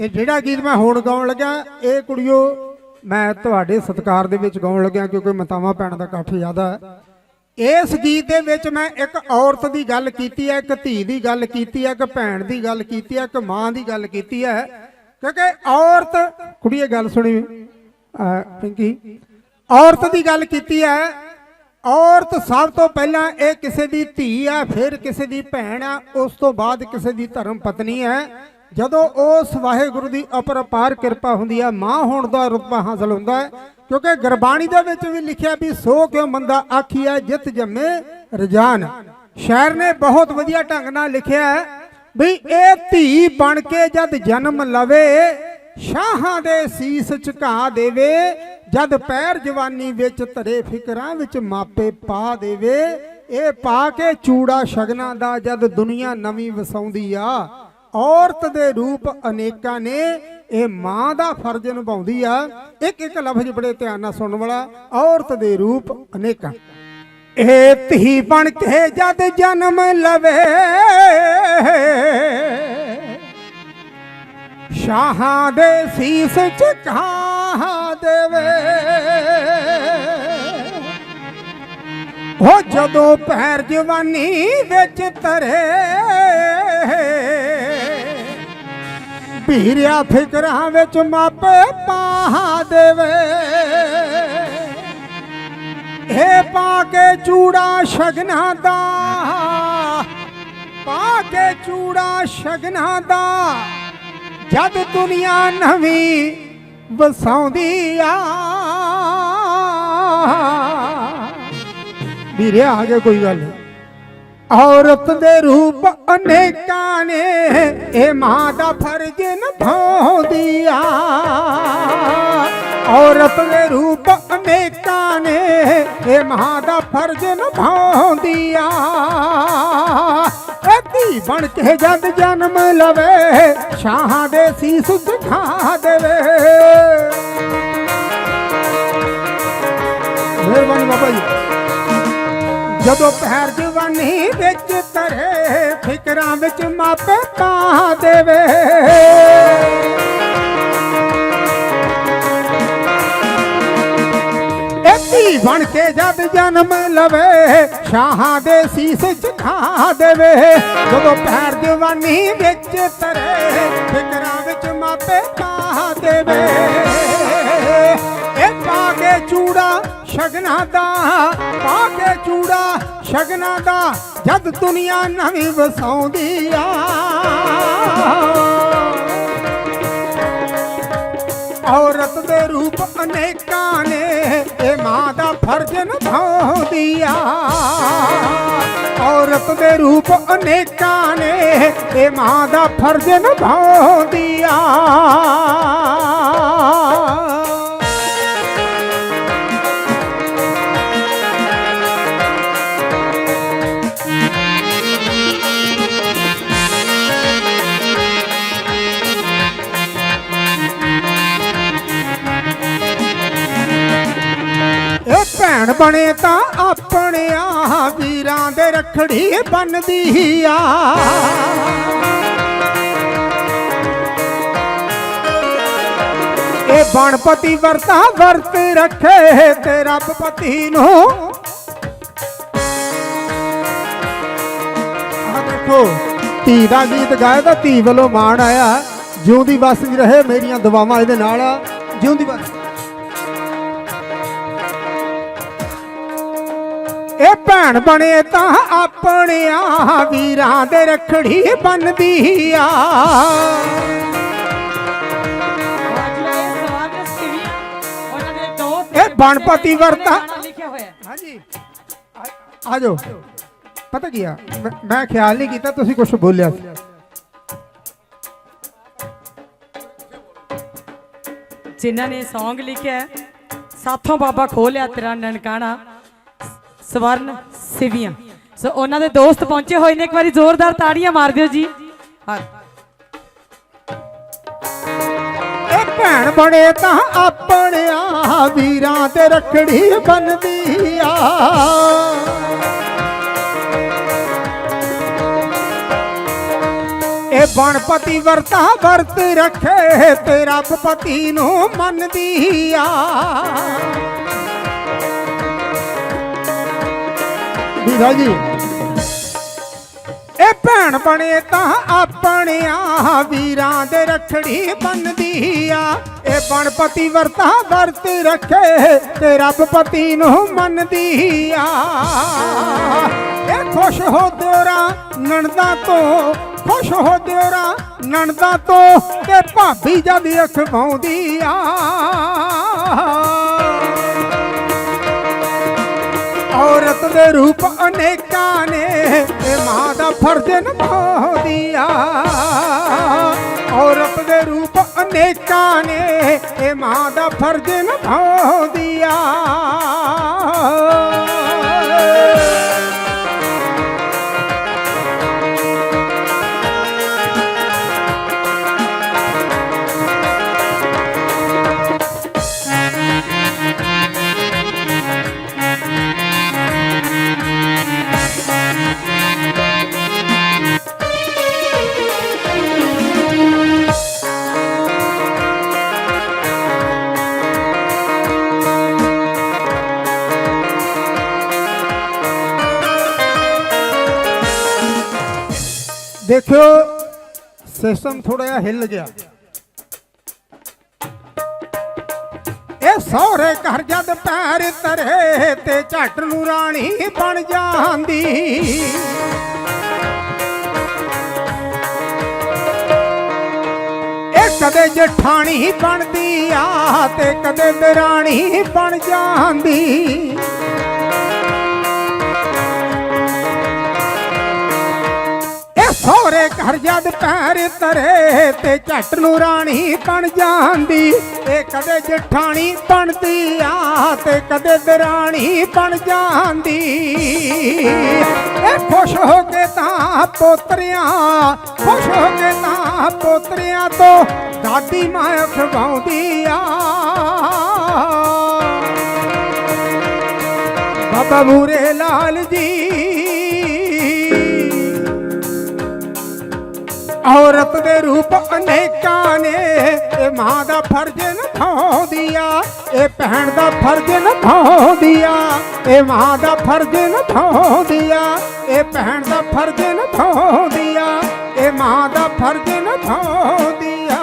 ਤੇ ਜਿਹੜਾ ਗੀਤ ਮੈਂ ਹੁਣ ਗਾਉਣ ਲੱਗਾ ਇਹ ਕੁੜੀਓ, ਮੈਂ ਤੁਹਾਡੇ ਸਤਿਕਾਰ ਦੇ ਵਿੱਚ ਗਾਉਣ ਲੱਗਿਆ ਕਿਉਂਕਿ ਮਤਾਵਾਂ ਪੈਣ ਦਾ ਇਕੱਠ ਜ਼ਿਆਦਾ ਹੈ ਇਸ ਗੀਤ ਦੇ ਵਿੱਚ ਮੈਂ ਇੱਕ ਔਰਤ ਦੀ ਗੱਲ ਕੀਤੀ ਹੈ ਇੱਕ ਧੀ ਦੀ ਗੱਲ ਕੀਤੀ ਹੈ ਇੱਕ ਭੈਣ ਦੀ ਗੱਲ ਕੀਤੀ ਹੈ ਇੱਕ ਮਾਂ ਦੀ ਗੱਲ ਕੀਤੀ ਹੈ ਕਿਉਂਕਿ ਔਰਤ, ਕੁੜੀਏ ਗੱਲ ਸੁਣੀ ਪਿੰਕੀ, ਔਰਤ ਦੀ ਗੱਲ ਕੀਤੀ ਹੈ ਔਰਤ ਸਭ ਤੋਂ ਪਹਿਲਾਂ ਇਹ ਕਿਸੇ ਦੀ ਧੀ ਹੈ ਫਿਰ ਕਿਸੇ ਦੀ ਭੈਣ ਹੈ ਉਸ ਤੋਂ ਬਾਅਦ ਕਿਸੇ ਦੀ ਧਰਮ ਪਤਨੀ ਹੈ ਜਦੋਂ ਉਸ ਵਾਹਿਗੁਰੂ ਦੀ ਅਪਰਪਾਰ ਕਿਰਪਾ ਹੁੰਦੀ ਹੈ ਮਾਂ ਹੋਣ ਦਾ ਰੁਤਬਾ ਹਾਸਲ ਹੁੰਦਾ ਹੈ, ਕਿਉਂਕਿ ਗੁਰਬਾਣੀ ਦੇ ਵਿੱਚ ਵੀ ਲਿਖਿਆ ਵੀ ਸੋ ਕਿਉਂ ਮੰਦਾ ਆਖੀਐ ਜਿਤ ਜੰਮੇ ਰਜਾਨ। ਸ਼ਾਇਰ ਨੇ ਬਹੁਤ ਵਧੀਆ ਢੰਗ ਨਾਲ ਲਿਖਿਆ ਹੈ ਵੀ ਇਹ ਧੀ ਬਣ ਕੇ ਜਦ ਜਨਮ ਲਵੇ ਸ਼ਾਹਾਂ ਦੇ ਸੀਸ ਝੁਕਾ ਦੇਵੇ, ਜਦ ਪੈਰ ਜਵਾਨੀ ਵਿੱਚ ਧਰੇ ਫਿਕਰਾਂ ਵਿੱਚ ਮਾਪੇ ਪਾ ਦੇਵੇ, ਇਹ ਪਾ ਕੇ ਚੂੜਾ ਸ਼ਗਨਾਂ ਦਾ ਜਦ ਦੁਨੀਆ ਨਵੀਂ ਵਸਾਉਂਦੀ ਆ ਔਰਤ ਦੇ ਰੂਪ ਅਨੇਕਾਂ ਨੇ, ਇਹ ਮਾਂ ਦਾ ਫਰਜ਼ ਨਿਭਾਉਂਦੀ ਆ। ਇੱਕ ਇੱਕ ਲਫ਼ਜ਼ ਬੜੇ ਧਿਆਨ ਨਾਲ ਸੁਣਨ ਵਾਲਾ, ਔਰਤ ਦੇ ਰੂਪ ਅਨੇਕਾਂ। ਇਹ ਧੀ ਬਣ ਕੇ ਜਦ ਜਨਮ ਲਵੇ। ਸ਼ਾਹਾਂ ਦੇ ਸੀਸ ਝੁਕਾ ਦੇਵੇ। ਹੋ ਜਦੋਂ ਪੈਰ ਜਵਾਨੀ ਵਿੱਚ ਤਰੇ ਭੀਰਿਆ ਫਿਕਰਾਂ ਵਿੱਚ ਮਾਪੇ ਪਾ ਦੇਵੇ। ਇਹ ਪਾ ਕੇ ਚੂੜਾ ਸ਼ਗਨਾਂ ਦਾ, ਪਾ ਕੇ ਚੂੜਾ ਸ਼ਗਨਾਂ ਦਾ, ਜਦ ਦੁਨੀਆ ਨਵੀਂ ਵਸਾਉਂਦੀ ਆ। ਵੀਰੇ, ਆ ਗਿਆ ਕੋਈ ਗੱਲ ਨਹੀਂ ਔਰਤ ਦੇ ਰੂਪ ਅਨੇਕਾਂ ਨੇ ਇਹ ਮਾਂ ਦਾ ਫਰਜ਼ ਨਿਭਾਉਂਦੀ ਆ ਔਰਤ ਦੇ ਰੂਪ ਅਨੇਕਾਂ ਨੇ, ਇਹ ਮਾਂ ਦਾ ਫਰਜ਼ ਨਿਭਾਉਂਦੀ ਆ ਧੀ ਬਣ ਕੇ ਜਦ ਜਨਮ ਲਵੇ ਸ਼ਾਹਾਂ ਦੇ ਸੀਸ ਝੁਕਾ ਦੇਵੇ। ਮਿਹਰਬਾਨੀ ਬਾਬਾ ਜੀ। ਜਦੋਂ ਪਹਿਰ ਜਵਾਨੀ ਵਿੱਚ ਤਰੇ, ਫਿਕਰਾਂ ਵਿੱਚ ਮਾਪੇ ਪਾ ਦੇਵੇ। ਧੀ ਬਣ ਕੇ ਜਦ ਜਨਮ ਲਵੇ, ਸ਼ਾਹਾਂ ਦੇ ਸੀਸ ਝੁਕਾ ਦੇਵੇ। ਜਦੋਂ ਪੈਰ ਜਵਾਨੀ ਵਿੱਚ ਤਰੇ, ਫਿਕਰਾਂ ਵਿੱਚ ਮਾਪੇ ਪਾ ਦੇਵੇ। ਇਹ ਪਾ ਕੇ ਚੂੜਾ ਸ਼ਗਨਾਂ ਦਾ, ਪਾ ਕੇ ਚੂੜਾ ਸ਼ਗਨਾਂ ਦਾ, ਜਦ ਦੁਨੀਆ ਨਵੀਂ ਵਸਾਉਂਦੀ ਆ। ਔਰਤ ਦੇ ਰੂਪ ਅਨੇਕਾਂ ਨੇ, ਇਹ ਮਾਂ ਦਾ ਫਰਜ਼ ਨਿਭਾਉਂਦੀ ਆ। ਔਰਤ ਦੇ ਰੂਪ ਅਨੇਕਾਂ ਨੇ, ਇਹ ਮਾਂ ਦਾ ਫਰਜ਼ ਨਿਭਾਉਂਦੀ ਆ। ਭੈਣ ਬਣੇ ਤਾਂ ਆਪਣਿਆਂ ਵੀਰਾਂ ਦੇ ਰਖੜੀ ਬੰਨਦੀ ਆ। ਇਹ ਬਣਪਤੀ ਵਰਤਾ ਵਰਤ ਰੱਖੇ ਤੇ ਰੱਬ ਪਤੀ ਨੂੰ। ਦੇਖੋ, ਧੀ ਦਾ ਗੀਤ ਗਾਇਆ ਤਾਂ ਧੀ ਵੱਲੋਂ ਮਾਣ ਆਇਆ। ਜਿਉਂ ਦੀ ਜਿਉਂਦੀ ਵੀ ਰਹੇ ਮੇਰੀਆਂ ਦੁਆਵਾਂ ਇਹਦੇ ਨਾਲ ਆ। ਜਿਉਂਦੀ ਵਸ ਇਹ ਭੈਣ ਬਣੇ ਤਾਂ ਆਪਣਿਆਂ ਵੀਰਾਂ ਦੇ ਰਖੜੀ ਬੰਨਦੀ ਆ। ਇਹ ਬਣਪਤੀ ਵਰਤਾ ਹਾਂਜੀ। ਆ ਜਾਓ ਪਤਾ ਕੀ ਆ? ਮੈਂ- ਖਿਆਲ ਨਹੀਂ ਕੀਤਾ ਤੁਸੀਂ ਕੁਝ ਬੋਲਿਆ ਸੀ। ਜਿਨ੍ਹਾਂ ਨੇ Song ਲਿਖਿਆ ਸਾਥੋਂ ਬਾਬਾ ਖੋਲਿਆ ਤੇਰਾ ਨਨਕਾਣਾ। ਸਵਰਨ ਸਿਵੀਆਂ। ਸੋ ਉਹਨਾਂ ਦੇ ਦੋਸਤ ਪਹੁੰਚੇ ਹੋਏ ਨੇ, ਇੱਕ ਵਾਰੀ ਜ਼ੋਰਦਾਰ ਤਾੜੀਆਂ ਮਾਰ ਦਿਓ ਜੀ। ਹਾਂ। ਭੈਣ ਬਣੇ ਤਾਂ ਆਪਣਿਆਂ ਵੀਰਾਂ ਤੇ ਰਖੜੀ ਬੰਨਦੀ ਆ। ਇਹ ਬਣਪਤੀ ਵਰਤਾ ਵਰਤ ਰੱਖੇ, ਤੇ ਰੱਬ ਪਤੀ ਨੂੰ ਮੰਨਦੀ ਆ। ਵੀਰਾ ਜੀ। ਇਹ ਭੈਣ ਬਣੇ ਤਾਂ ਆਪਣਿਆਂ ਵੀਰਾਂ ਦੇ ਰਖੜੀ ਬੰਨਦੀ ਆ। ਇਹ ਬਣਪਤੀ ਵਰਤਾ ਵਰਤ ਰੱਖੇ ਤੇ ਰੱਬ ਪਤੀ ਨੂੰ ਮੰਨਦੀ ਆ। ਇਹ ਖੁਸ਼ ਹੋ ਦਿਓਰਾ ਨਣਦਾ ਤੋਂ, ਖੁਸ਼ ਹੋ ਦਿਓਰਾ ਨਣਦਾ ਤੋਂ ਤੇ ਭਾਬੀ ਜਦ ਅਖਵਾਉਂਦੀ ਆ। ਔਰਤ ਦੇ ਰੂਪ ਅਨੇਕਾਂ ਨੇ ਇਹ ਮਾਂ ਦਾ ਫਰਜ਼ ਨਿਭਾਉਂਦੀ ਆ ਔਰਤ ਦੇ ਰੂਪ ਅਨੇਕਾਂ ਨੇ ਇਹ ਮਾਂ ਦਾ ਫਰਜ਼ ਨਿਭਾਉਂਦੀ ਦੇਖਿਓ ਸਿਸਟਮ ਥੋੜਾ ਜਿਹਾ ਹਿੱਲ ਗਿਆ। ਇਹ ਸਹੁਰੇ ਘਰ ਜਦ ਪੈਰ ਤਰੇ ਤੇ ਝੱਟ ਨੂੰ ਰਾਣੀ ਬਣ ਜਾਂਦੀ। ਇਹ ਕਦੇ ਜਠਾਣੀ ਬਣਦੀ ਆ ਤੇ ਕਦੇ ਦਰਾਣੀ ਬਣ ਜਾਂਦੀ। ਇਹ ਘਰ ਜਦ ਪੈਰ ਤਰੇ ਤੇ ਝੱਟ ਨੂੰ ਰਾਣੀ ਬਣ ਜਾਂਦੀ। ਤੇ ਕਦੇ ਜਠਾਣੀ ਬਣਦੀ ਆ ਤੇ ਕਦੇ ਦਰਾਣੀ ਬਣ ਜਾਂਦੀ। ਇਹ ਖੁਸ਼ ਹੋ ਕੇ ਤਾਂ ਪੋਤਰਿਆਂ, ਖੁਸ਼ ਹੋ ਕੇ ਤਾਂ ਪੋਤਰਿਆਂ ਤੋਂ ਦਾਦੀ ਮਾਂ ਖਵਾਉਂਦੀ ਆ। ਬਾਬਾ ਮੂਰੇ ਲਾਲ ਜੀ ਔਰਤ ਦੇ ਰੂਪ ਅਨੇਕਾਂ ਨੇ। ਇਹ ਮਾਂ ਦਾ ਫਰਜ਼ ਨਿਭਾਉਂਦੀ ਆ ਇਹ ਭੈਣ ਦਾ ਫਰਜ਼ ਨਿਭਾਉਂਦੀ ਆ ਇਹ ਮਾਂ ਦਾ ਫਰਜ਼ ਨਿਭਾਉਂਦੀ ਆ ਇਹ ਭੈਣ ਦਾ ਫਰਜ਼ ਨਿਭਾਉਂਦੀ ਆ ਇਹ ਮਾਂ ਦਾ ਫਰਜ਼ ਨਿਭਾਉਂਦੀ ਆ